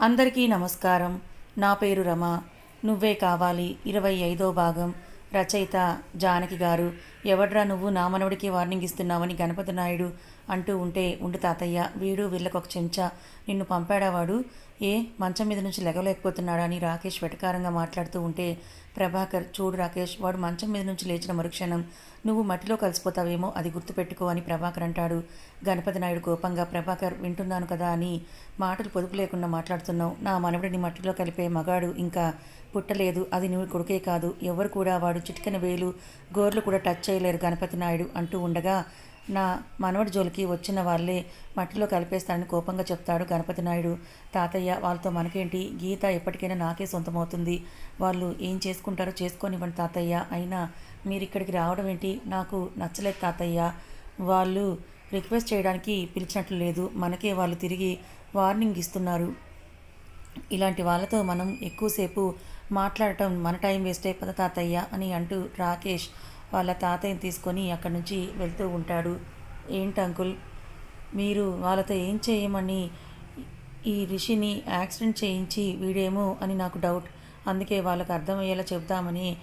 అందరికీ నమస్కారం. నా పేరు రమ. నువ్వే కావాలి. ఇరవై ఐదో భాగం. రచయిత జానకి గారు. ఎవడ్రా నువ్వు? నా మనవడికి వార్నింగ్ ఇస్తున్నావని గణపతి నాయుడు అంటూ ఉంటే ఉండు తాతయ్య వీడు వీళ్ళకొక ఒక చెంచా. నిన్ను పంపాడా వాడు? ఏ మంచం మీద నుంచి లెగలేకపోతున్నాడా? అని రాకేష్ వెటకారంగా మాట్లాడుతూ ఉంటే ప్రభాకర్ చూడు రాకేష్ వాడు మంచం మీద నుంచి లేచిన మరుక్షణం. నువ్వు మట్టిలో కలిసిపోతావేమో అది గుర్తుపెట్టుకో అని ప్రభాకర్ అంటాడు. గణపతి నాయుడు కోపంగా ప్రభాకర్ వింటున్నాను కదా అని మాటలు పొదుపు లేకుండా మాట్లాడుతున్నావు. నా మనవడిని మట్టిలో కలిపే మగాడు ఇంకా పుట్టలేదు. అది నువ్వు కొడుకే కాదు. ఎవరు కూడా వాడు చిటికన వేలు గోర్లు కూడా టచ్ చేయలేరు గణపతి నాయుడు అంటూ ఉండగా నా మనవడి జోలికి వచ్చిన వాళ్ళే మట్టిలో కలిపేస్తానని కోపంగా చెప్తాడు గణపతి నాయుడు. తాతయ్య వాళ్ళతో మనకేంటి? గీత ఎప్పటికైనా నాకే సొంతమవుతుంది. వాళ్ళు ఏం చేసుకుంటారో చేసుకొనివ్వండి తాతయ్య. అయినా మీరు ఇక్కడికి రావడం ఏంటి? నాకు నచ్చలేదు తాతయ్య. వాళ్ళు రిక్వెస్ట్ చేయడానికి పిలిచినట్లు లేదు. మనకే వాళ్ళు తిరిగి వార్నింగ్ ఇస్తున్నారు. ఇలాంటి వాళ్ళతో మనం ఎక్కువసేపు మాట్లాడటం మన టైం వేస్టే పద తాతయ్య అని అంటూ రాకేష్ వాళ్ళ తాతయ్యని తీసుకొని అక్కడి నుంచి వెళ్తూ ఉంటాడు. ఏంటి అంకుల్? మీరు వాళ్ళతో ఏం చేయమని ఈ రిషిని యాక్సిడెంట్ చేయించి వీడేమో అని నాకు డౌట్. అందుకే వాళ్ళకు అర్థమయ్యేలా చెప్దామని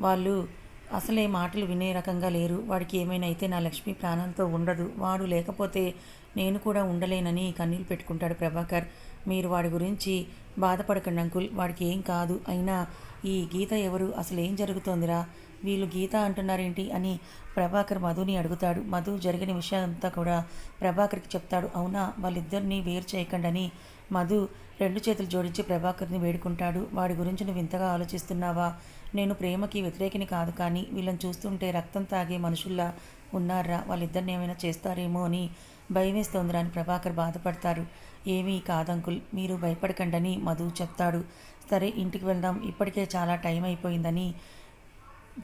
వాళ్ళు అసలే మాటలు వినే రకంగా లేరు. వాడికి ఏమైనా అయితే నా లక్ష్మి ప్రాణంతో ఉండదు. వాడు లేకపోతే నేను కూడా ఉండలేనని కన్నీళ్ళు పెట్టుకుంటాడు ప్రభాకర్. మీరు వాడి గురించి బాధపడకండి అంకుల్. వాడికి ఏం కాదు. అయినా ఈ గీత ఎవరు? అసలు ఏం జరుగుతోందిరా? వీళ్ళు గీత అంటున్నారేంటి అని ప్రభాకర్ మధుని అడుగుతాడు. మధు జరిగిన విషయం కూడా ప్రభాకర్కి చెప్తాడు. అవునా వాళ్ళిద్దరిని వేరు చేయకండి అని మధు రెండు చేతులు జోడించి ప్రభాకర్ని వేడుకుంటాడు. వాడి గురించి నువ్వు ఇంతగా ఆలోచిస్తున్నావా? నేను ప్రేమకి వ్యతిరేకిని కాదు కానీ వీళ్ళని చూస్తుంటే రక్తం తాగే మనుషుల్లా ఉన్నారా? వాళ్ళిద్దరిని ఏమైనా చేస్తారేమో అని భయమేస్తోందిరా అని ప్రభాకర్ బాధపడతారు ఏమీ కాదంకుల్ మీరు భయపడకండని మధు చెప్తాడు. సరే ఇంటికి వెళ్దాం. ఇప్పటికే చాలా టైం అయిపోయిందని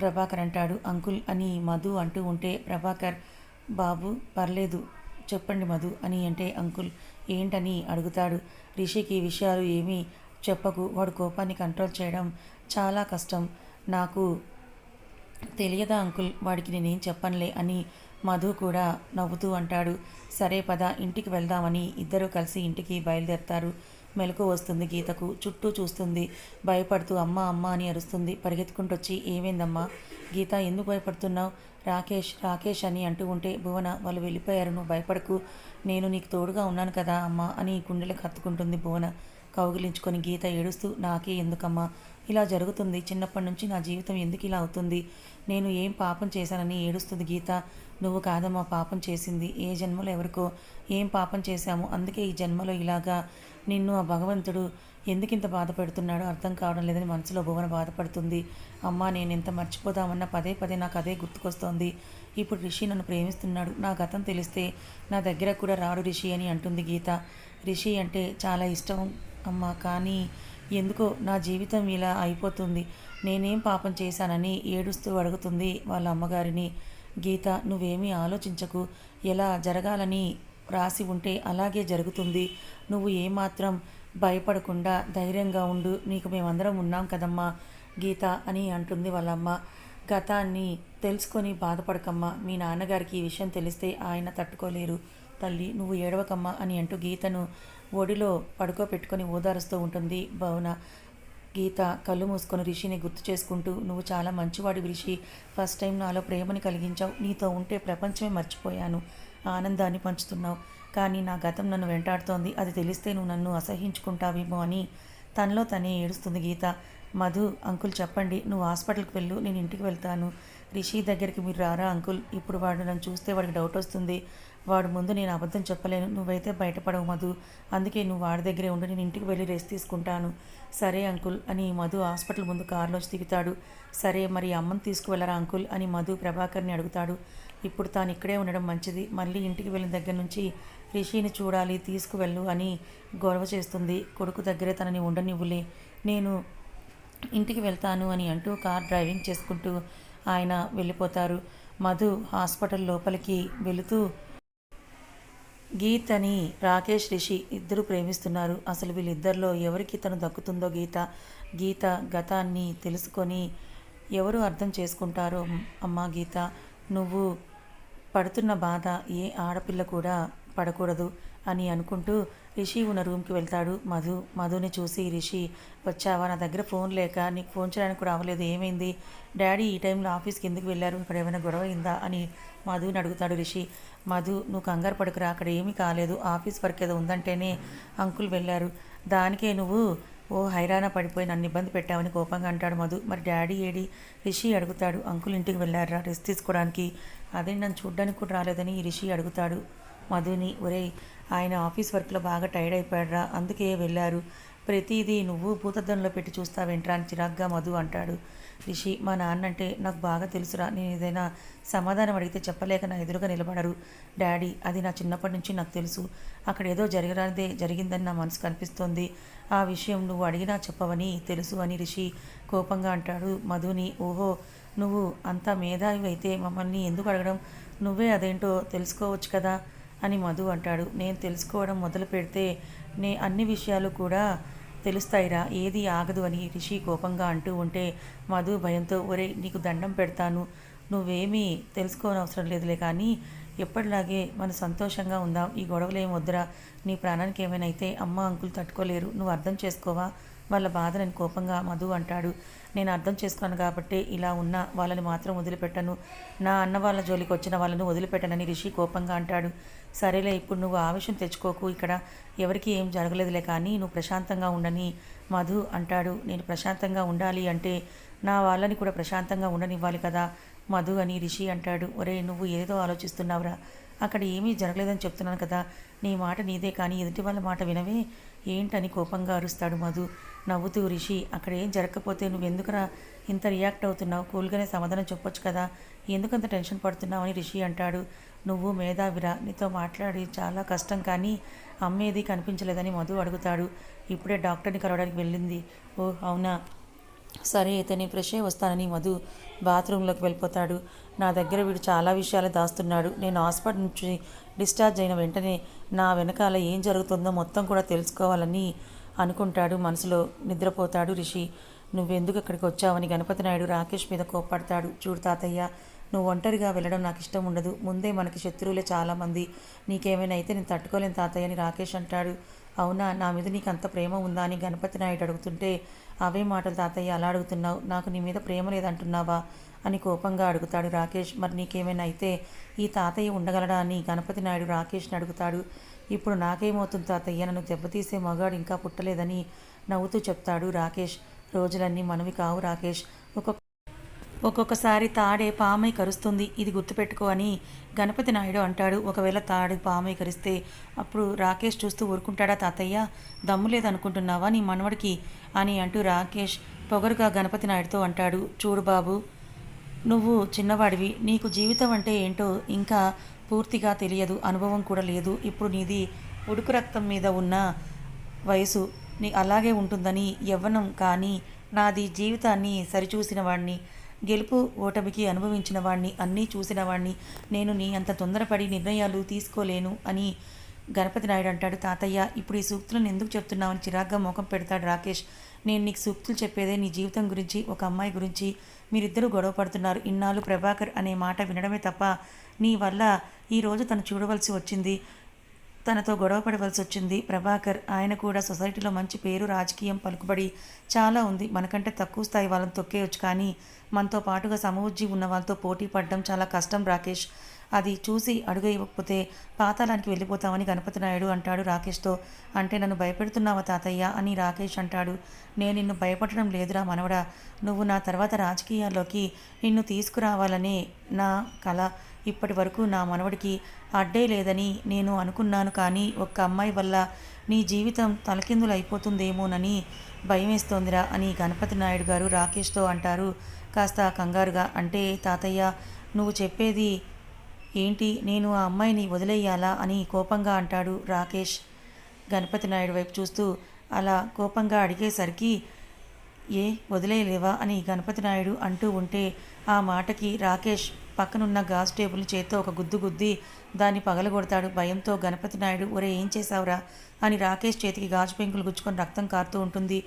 ప్రభాకర్ అంటాడు. అంకుల్ అని మధు అంటూ ఉంటే ప్రభాకర్ బాబు పర్లేదు చెప్పండి మధు అని అంటే అంకుల్ ఏంటని అడుగుతాడు. రిషికి విషయాలు ఏమీ చెప్పకు. వాడు కోపాన్ని కంట్రోల్ చేయడం చాలా కష్టం. నాకు తెలియదా అంకుల్? వాడికి నేనేం చెప్పనులే అని మధు కూడా నవ్వుతూ అంటాడు. సరే పద ఇంటికి వెళ్దామని ఇద్దరూ కలిసి ఇంటికి బయలుదేరతారు. మెలకు వస్తుంది గీతకు చుట్టూ చూస్తుంది. భయపడుతూ అమ్మ అమ్మ అని అరుస్తుంది. పరిగెత్తుకుంటొచ్చి ఏమైందమ్మా? గీత ఎందుకు భయపడుతున్నావు? రాకేష్ రాకేష్ అని అంటూ ఉంటే భువన వాళ్ళు వెళ్ళిపోయారు నువ్వు భయపడకు. నేను నీకు తోడుగా ఉన్నాను కదా అమ్మ అని గుండెలకు హత్తుకుంటుంది భువన. కౌగిలించుకొని గీత ఏడుస్తూ నాకే ఎందుకమ్మా? ఇలా జరుగుతుంది. చిన్నప్పటి నుంచి నా జీవితం ఎందుకు ఇలా అవుతుంది? నేను ఏం పాపం చేశానని ఏడుస్తుంది గీత. నువ్వు కాదమ్మా పాపం చేసింది. ఏ జన్మలో ఎవరికో ఏం పాపం చేశాము? అందుకే ఈ జన్మలో ఇలాగా నిన్ను ఆ భగవంతుడు ఎందుకింత బాధ పెడుతున్నాడో అర్థం కావడం లేదని మనసులో భువన బాధపడుతుంది. అమ్మా నేను ఎంత మర్చిపోదామన్నా పదే పదే నాకు అదే గుర్తుకొస్తోంది. ఇప్పుడు రిషి నన్ను ప్రేమిస్తున్నాడు. నా గతం తెలిస్తే నా దగ్గర కూడా రాడు రిషి అని అంటుంది గీత. రిషి అంటే చాలా ఇష్టం. అమ్మా కానీ ఎందుకో నా జీవితం ఇలా అయిపోతుంది. నేనేం పాపం చేశానని ఏడుస్తూ అడుగుతుంది వాళ్ళ అమ్మగారిని. గీత నువ్వేమీ ఆలోచించకు. ఎలా జరగాలని రాసి ఉంటే అలాగే జరుగుతుంది. నువ్వు ఏమాత్రం భయపడకుండా ధైర్యంగా ఉండు. నీకు మేమందరం ఉన్నాం కదమ్మా గీత అని అంటుంది వాళ్ళమ్మ గతాన్ని తెలుసుకొని బాధపడకమ్మా. మీ నాన్నగారికి ఈ విషయం తెలిస్తే ఆయన తట్టుకోలేరు. తల్లి నువ్వు ఏడవకమ్మా అని అంటూ గీతను ఒడిలో పడుకోబెట్టుకొని ఓదారుస్తూ ఉంటుంది భవన. గీత కళ్ళు మూసుకొని రిషిని గుర్తు చేసుకుంటూ నువ్వు చాలా మంచివాడి రిషి. ఫస్ట్ టైం నాలో ప్రేమని కలిగించావు. నీతో ఉంటే ప్రపంచమే మర్చిపోయాను. ఆనందాన్ని పంచుతున్నావు. కానీ నా గతం నన్ను వెంటాడుతోంది. అది తెలిస్తే నువ్వు నన్ను అసహించుకుంటావేమో అని తనలో తనే ఏడుస్తుంది గీత. మధు అంకుల్ చెప్పండి. నువ్వు హాస్పిటల్కి వెళ్ళు. నేను ఇంటికి వెళ్తాను. రిషి దగ్గరికి మీరు రారా అంకుల్? ఇప్పుడు వాడు నన్ను చూస్తే వాడికి డౌట్ వస్తుంది. వాడు ముందు నేను అబద్ధం చెప్పలేను. నువ్వైతే బయటపడవు మధు. అందుకే నువ్వు వాడి దగ్గరే ఉండి. నేను ఇంటికి వెళ్ళి రెస్ట్ తీసుకుంటాను. సరే అంకుల్ అని మధు హాస్పిటల్ ముందు కారులోంచి దిగుతాడు. సరే మరి అమ్మని తీసుకువెళ్ళరా అంకుల్ అని మధు ప్రభాకర్ని అడుగుతాడు. ఇప్పుడు తాను ఇక్కడే ఉండడం మంచిది. మళ్ళీ ఇంటికి వెళ్ళిన దగ్గర నుంచి రిషిని చూడాలి తీసుకువెళ్ళు అని గొడవ చేస్తుంది. కొడుకు దగ్గరే తనని ఉండనివ్వులే. నేను ఇంటికి వెళ్తాను అని అంటూ కార్ డ్రైవింగ్ చేసుకుంటూ ఆయన వెళ్ళిపోతారు. మధు హాస్పిటల్ లోపలికి వెళుతూ గీత్ అని రాకేష్ రిషి ఇద్దరు ప్రేమిస్తున్నారు. అసలు వీళ్ళిద్దరిలో ఎవరికి తను దక్కుతుందో గీత గీత గతాన్ని తెలుసుకొని ఎవరు అర్థం చేసుకుంటారో అమ్మా గీత నువ్వు పడుతున్న బాధ ఏ ఆడపిల్ల కూడా పడకూడదు అని అనుకుంటూ రిషి ఉన్న రూమ్కి వెళ్తాడు. మధు మధుని చూసి రిషి వచ్చావా? నా దగ్గర ఫోన్ లేక నీకు ఫోన్ చేయడానికి కూడా అవ్వలేదు. ఏమైంది? డాడీ ఈ టైంలో ఆఫీస్కి ఎందుకు వెళ్ళారు? ఇక్కడ ఏమైనా గొడవ అయిందా? అని మధుని అడుగుతాడు రిషి. మధు నువ్వు కంగారు పడుకురా. అక్కడ ఏమీ కాలేదు. ఆఫీస్ వర్క్ ఏదో ఉందంటేనే అంకుల్ వెళ్ళారు. దానికే నువ్వు ఓ హైరాణ పడిపోయి నన్ను ఇబ్బంది పెట్టావని కోపంగా అంటాడు మధు. మరి డాడీ ఏడి? రిషి అడుగుతాడు. అంకుల్ ఇంటికి వెళ్ళారా? రెస్ట్ తీసుకోవడానికి? అదే నన్ను చూడ్డానికి కూడా రాలేదని రిషి అడుగుతాడు. మధుని ఒరేయ్ ఆయన ఆఫీస్ వర్క్లో బాగా టైర్డ్ అయిపోయాడురా అందుకే వెళ్ళారు. ప్రతిదీ నువ్వు భూతద్దంలో పెట్టి చూస్తావేంట్రా అని చిరాగ్గా మధు అంటాడు. రిషి మా నాన్న అంటే నాకు బాగా తెలుసురా నేను ఏదైనా సమాధానం అడిగితే చెప్పలేక నా ఎదురుగా నిలబడరు. డాడీ అది నా చిన్నప్పటి నుంచి నాకు తెలుసు. అక్కడ ఏదో జరగరానిదే జరిగిందని నా మనసు కనిపిస్తోంది ఆ విషయం నువ్వు అడిగినా చెప్పవని తెలుసు అని రిషి కోపంగా అంటాడు మధుని. ఓహో నువ్వు అంత మేధావి అయితే మమ్మల్ని ఎందుకు అడగడం? నువ్వే అదేంటో తెలుసుకోవచ్చు కదా. అని మధు అంటాడు. నేను తెలుసుకోవడం మొదలు పెడితే నే అన్ని విషయాలు కూడా తెలుస్తాయిరా ఏది ఆగదు అని రిషి కోపంగా అంటూ ఉంటే మధు భయంతో ఒరే నీకు దండం పెడతాను. నువ్వేమీ తెలుసుకోనవసరం లేదులే కానీ ఎప్పటిలాగే మనం సంతోషంగా ఉందాం. ఈ గొడవలు ఏం వద్దురా. నీ ప్రాణానికి ఏమైనా అయితే అమ్మ అంకులు తట్టుకోలేరు. నువ్వు అర్థం చేసుకోవా? వాళ్ళ బాధనని కోపంగా మధు అంటాడు. నేను అర్థం చేసుకున్నాను కాబట్టి ఇలా ఉన్నా వాళ్ళని మాత్రం వదిలిపెట్టను. నా అన్న వాళ్ళ జోలికి వచ్చిన వాళ్ళను వదిలిపెట్టనని రిషి కోపంగా అంటాడు. సరేలే ఇప్పుడు నువ్వు ఆవేశం తెచ్చుకోకు. ఇక్కడ ఎవరికి ఏం జరగలేదులే కానీ నువ్వు ప్రశాంతంగా ఉండని మధు అంటాడు. నేను ప్రశాంతంగా ఉండాలి అంటే నా వాళ్ళని కూడా ప్రశాంతంగా ఉండనివ్వాలి కదా. మధు అని రిషి అంటాడు. ఒరే నువ్వు ఏదో ఆలోచిస్తున్నావురా. అక్కడ ఏమీ జరగలేదని చెప్తున్నాను కదా. నీ మాట నీదే కానీ ఎదుటి వాళ్ళ మాట వినవే. ఏంటని కోపంగా అరుస్తాడు మధు. నవ్వుతూ రిషి అక్కడ ఏం జరగకపోతే నువ్వెందుకురా? ఇంత రియాక్ట్ అవుతున్నావు. కూల్గానే సమాధానం చెప్పొచ్చు కదా. ఎందుకంత టెన్షన్ పడుతున్నావు అని రిషి అంటాడు. నువ్వు మేధావిరా. నీతో మాట్లాడి చాలా కష్టం కానీ అమ్మేది కనిపించలేదని మధు అడుగుతాడు. ఇప్పుడే డాక్టర్ని కలవడానికి వెళ్ళింది. ఓ అవునా? సరే అయితే నేను ఫ్రెష్ వస్తానని మధు బాత్రూంలోకి వెళ్ళిపోతాడు. నా దగ్గర వీడు చాలా విషయాలు దాస్తున్నాడు. నేను హాస్పిటల్ నుంచి డిశ్చార్జ్ అయిన వెంటనే నా వెనకాల ఏం జరుగుతుందో మొత్తం కూడా తెలుసుకోవాలని అనుకుంటాడు. మనసులో నిద్రపోతాడు రిషి. నువ్వెందుకు ఇక్కడికి వచ్చావని గణపతి నాయుడు రాకేష్ మీద కోప్పడతాడు. చూడు తాతయ్య నువ్వు ఒంటరిగా వెళ్ళడం నాకు ఇష్టం ఉండదు. ముందే మనకి శత్రువులే చాలామంది నీకేమైనా అయితే నేను తట్టుకోలేను తాతయ్య అని రాకేష్ అంటాడు. అవునా? నా మీద నీకు అంత ప్రేమ ఉందా అని గణపతి నాయుడు అడుగుతుంటే అవే మాటలు తాతయ్య అలా అడుగుతున్నావు. నాకు నీ మీద ప్రేమ లేదంటున్నావా? అని కోపంగా అడుగుతాడు రాకేష్. మరి నీకేమైనా అయితే ఈ తాతయ్య ఉండగలడా? అని గణపతి నాయుడు రాకేష్ని అడుగుతాడు. ఇప్పుడు నాకేమవుతుంది తాతయ్య? నన్ను దెబ్బతీసే మగాడు ఇంకా పుట్టలేదని నవ్వుతూ చెప్తాడు రాకేష్. రోజులన్నీ మనవి కావు రాకేష్. ఒక ఒక్కొక్కసారి తాడే పామై కరుస్తుంది. ఇది గుర్తుపెట్టుకో అని గణపతి నాయుడు అంటాడు. ఒకవేళ తాడు పామై కరిస్తే అప్పుడు రాకేష్ చూస్తూ ఊరుకుంటాడా తాతయ్య? దమ్ము లేదనుకుంటున్నావా నీ మనవడికి? అని అంటూ రాకేష్ పొగరుగా గణపతి నాయుడుతో అంటాడు. చూడు బాబు నువ్వు చిన్నవాడివి. నీకు జీవితం అంటే ఏంటో ఇంకా పూర్తిగా తెలియదు. అనుభవం కూడా లేదు. ఇప్పుడు నీది ఉడుకు రక్తం మీద ఉన్న వయసు. నీ అలాగే ఉంటుందని యవ్వనం కానీ నాది జీవితాన్ని సరిచూసిన వాడిని గెలుపు ఓటమికి అనుభవించిన వాణ్ణి అన్నీ చూసిన వాణ్ణి నేను నీ అంత తొందరపడి నిర్ణయాలు తీసుకోలేను అని గణపతి నాయుడు అంటాడు. తాతయ్య ఇప్పుడు ఈ సూక్తులను ఎందుకు చెప్తున్నావని చిరాగ్గా ముఖం పెడతాడు రాకేష్. నేను నీకు సూక్తులు చెప్పేదే నీ జీవితం గురించి ఒక అమ్మాయి గురించి. మీరిద్దరూ గొడవ పడుతున్నారు. ఇన్నాళ్ళు ప్రభాకర్ అనే మాట వినడమే తప్ప నీ వల్ల ఈరోజు తను చూడవలసి వచ్చింది. తనతో గొడవ పడవలసి వచ్చింది. ప్రభాకర్ ఆయన కూడా సొసైటీలో మంచి పేరు రాజకీయం పలుకుబడి చాలా ఉంది. మనకంటే తక్కువ స్థాయి వాళ్ళని తొక్కేయొచ్చు కానీ మనతో పాటుగా సమవుజ్జి ఉన్న వాళ్ళతో పోటీ పడడం చాలా కష్టం రాకేష్. అది చూసి అడుగు ఇవ్వకపోతే పాతాళానికి వెళ్ళిపోతామని గణపతి నాయుడు అంటాడు రాకేష్తో. అంటే నన్ను భయపెడుతున్నావా తాతయ్య అని రాకేష్ అంటాడు. నేను నిన్ను భయపడడం లేదురా మనవడా. నువ్వు నా తర్వాత రాజకీయాల్లోకి నిన్ను తీసుకురావాలనే నా కళ ఇప్పటి వరకు నా మనవడికి అడ్డే లేదని నేను అనుకున్నాను కానీ ఒక్క అమ్మాయి వల్ల నీ జీవితం తలకిందులు అయిపోతుందేమోనని భయమేస్తోందిరా అని గణపతి నాయుడు గారు రాకేష్తో అంటారు. కాస్త కంగారుగా అంటే తాతయ్య నువ్వు చెప్పేది ఏంటి? నేను ఆ అమ్మాయిని వదిలేయాలా? అని కోపంగా అంటాడు రాకేష్. గణపతి నాయుడు వైపు చూస్తూ అలా కోపంగా అడిగేసరికి ఏ వదిలేయలేవా? అని గణపతి నాయుడు అంటూ ఉంటే ఆ మాటకి రాకేష్ పక్కనున్న గాజు టేబుల్ చేత్తో ఒక గుద్దు గుద్ది దాన్ని పగలగొడతాడు. భయంతో గణపతి నాయుడు ఒరే ఏం చేశావురా? అని రాకేష్ చేతికి గాజు పెంకులు గుచ్చుకొని రక్తం కారుతూ ఉంటుంది.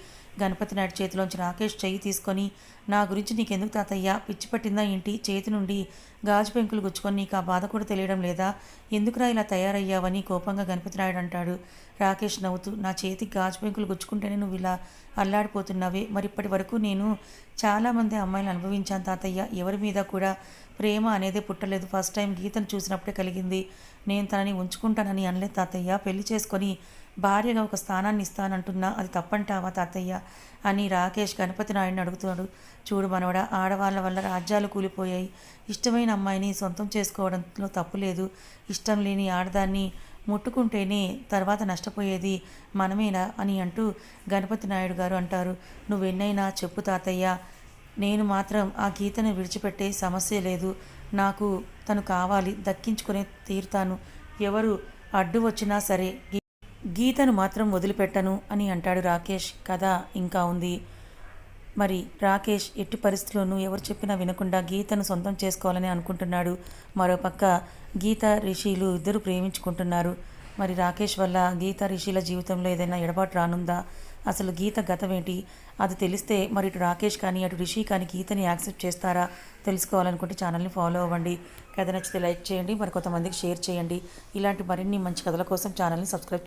గణపతి నాయుడు చేతిలోంచి రాకేష్ చెయ్యి తీసుకొని నా గురించి నీకెందుకు తాతయ్య? పిచ్చి పట్టిందా ఏంటి? చేతి నుండి గాజు పెంకులు గుచ్చుకొని నీకు ఆ బాధ కూడా తెలియడం లేదా? ఎందుకురా ఇలా తయారయ్యావని కోపంగా గణపతి నాయుడు అంటాడు. రాకేష్ నవ్వుతూ నా చేతికి గాజు పెంకులు గుచ్చుకుంటేనే నువ్వు ఇలా అల్లాడిపోతున్నావే. మరి ఇప్పటి వరకు నేను చాలామంది అమ్మాయిలు అనుభవించాను తాతయ్య. ఎవరి మీద కూడా ప్రేమ అనేదే పుట్టలేదు. ఫస్ట్ టైం గీతను చూసినప్పుడే కలిగింది. నేను తనని ఉంచుకుంటానని అనలేదు తాతయ్య. పెళ్ళి చేసుకొని భార్యగా ఒక స్థానాన్ని ఇస్తానంటున్నా అది తప్పంటావా తాతయ్య? అని రాకేష్ గణపతి నాయుడిని అడుగుతున్నాడు. చూడు మనవడా ఆడవాళ్ళ వల్ల రాజ్యాలు కూలిపోయాయి. ఇష్టమైన అమ్మాయిని సొంతం చేసుకోవడంలో తప్పు లేదు. ఇష్టం లేని ఆడదాన్ని ముట్టుకుంటేనే తర్వాత నష్టపోయేది మనమేనా అని అంటూ గణపతి నాయుడు గారు అంటారు. నువ్వెన్నైనా చెప్పు తాతయ్య. నేను మాత్రం ఆ గీతను విడిచిపెట్టే సమస్య లేదు. నాకు తను కావాలి దక్కించుకునే తీరుతాను. ఎవరు అడ్డు వచ్చినా సరే గీ- గీతను మాత్రం వదిలిపెట్టను అని అంటాడు రాకేష్. కథ ఇంకా ఉంది. మరి రాకేష్ ఎట్టి పరిస్థితుల్లోనూ ఎవరు చెప్పినా వినకుండా గీతను సొంతం చేసుకోవాలని అనుకుంటున్నాడు. మరోపక్క గీత రిషిలు ఇద్దరు ప్రేమించుకుంటున్నారు. మరి రాకేష్ వల్ల గీత రిషిల జీవితంలో ఏదైనా ఎడబాటు రానుందా? అసలు గీత గతం ఏంటి అది తెలిస్తే మరి ఇటు రాకేష్ కానీ అటు రిషి కానీ గీతని యాక్సెప్ట్ చేస్తారా? తెలుసుకోవాలనుకుంటే ఛానల్ని ఫాలో అవ్వండి. కథ నచ్చితే లైక్ చేయండి. మరి కొంతమందికి షేర్ చేయండి. ఇలాంటి మరిన్ని మంచి కథల కోసం ఛానల్ని సబ్స్క్రైబ్